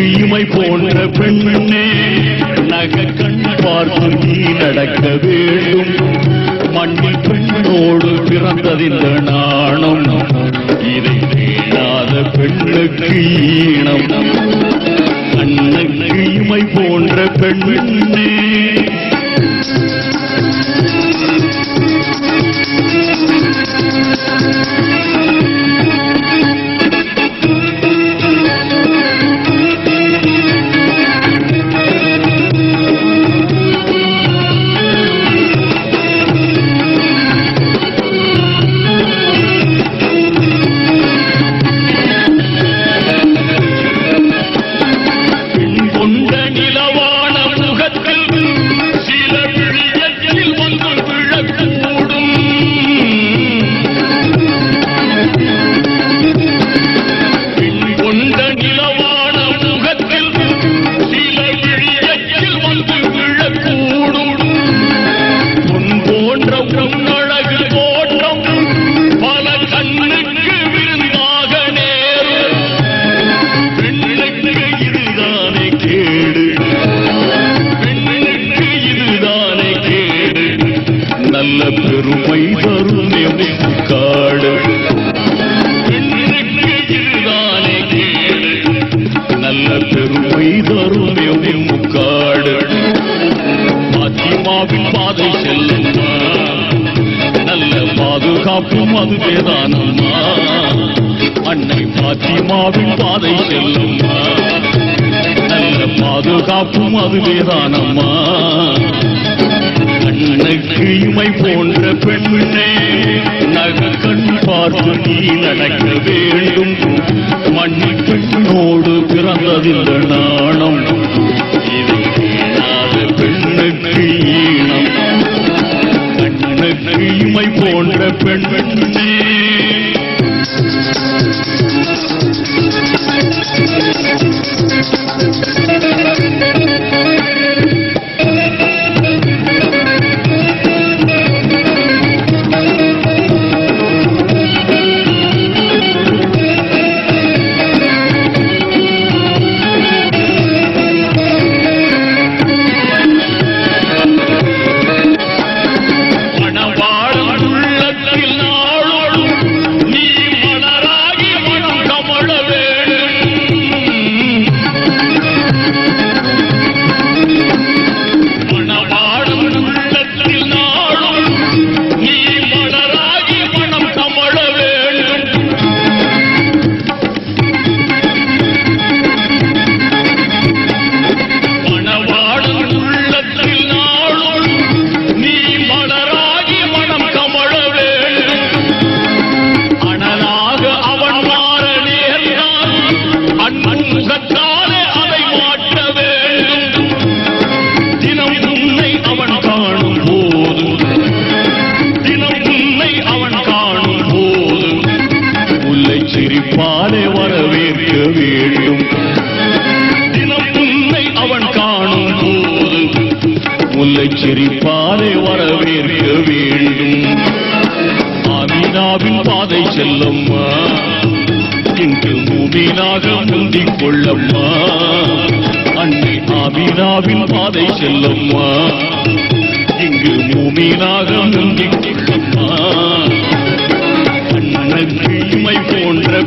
கண்ணுக்கு இமை போன்ற பெண்ணே நக கண் பார்த்து நீ நடக்க வேண்டும். மண்ணில் பெண்ணோடு பிறந்ததிந்த நாணம். இதை தேடாத பெண்ணுக்கு ஈணம். கண்ணுக்கு இமை போன்ற பெண்ணே நல்ல பெருமை தரும் காடு. கேடு நல்ல பெருமை தரும் முக்காடு பாத்திமாவின் பாதை செல்லுமா? நல்ல பாதுகாப்பும் அதுவேதானம்மா அன்னை பாத்திமாவின் பாதை செல்லுமா? நல்ல பாதுகாப்பும் அதுவேதானம்மா கண்ணுக்கு இமை போன்ற பெண்ணே நக கண் பார்த்து நீ நடக்க வேண்டும். மண்ணி பெண்ணோடு பிறந்ததில்லை நாணம். இதை பெண்ணுக்கு ஈனம் கண்ணுக்கு இமை போன்ற பெண்ணே. Thank you. வரவேற்க வேண்டும். தினம் உன்னை அவன் காணும் போது முல்லை சிரிப்பாலே வரவேற்க வேண்டும். ஆமீனாவின் பாதை செல்லம்மா இன்று மூமீனாக முந்திக் கொள்ளம்மா. அன்னை ஆமீனாவின் பாதை செல்லம்மா இங்கு மூமீனாக முந்திக் கொள்ள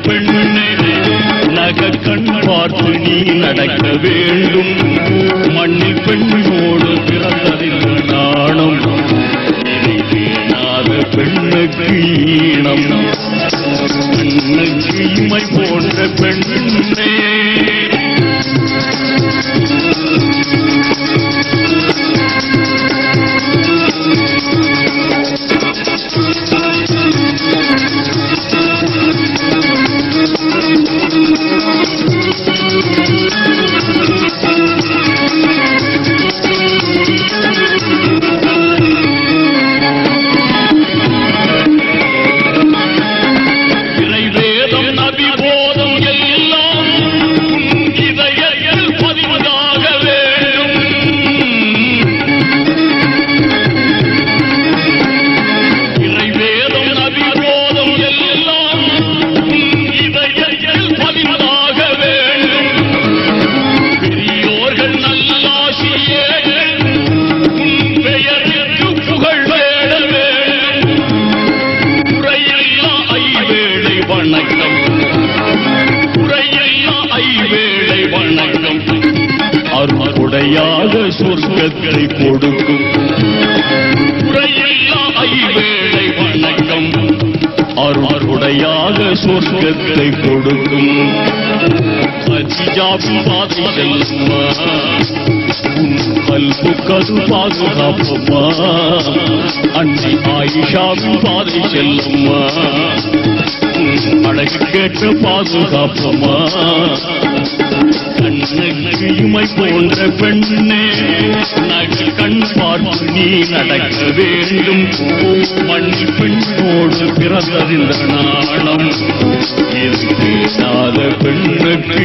பெண்ணே நக கண் பார்த்து நீ நடக்க வேண்டும். அருள்கொடையாக சொர்க்கத்தை கொடுக்கும். ஐவேளை வணக்கம். அருள்கொடையாக சொர்க்கத்தை கொடுக்கும். அஜிஜாபி பாதை அன்னை ஆயிஷாவின் பாதை செல்லுமா. அழகு கேட்டு பாதுகாப்பமா. கண்ணுக்கு போன்ற பெண்ணே நகை கண் பார்த்து நீ நடக்க வேண்டும். மண் பெண்ணோடு பிறந்தறிந்த நாணம். இது பெண்ணுக்கு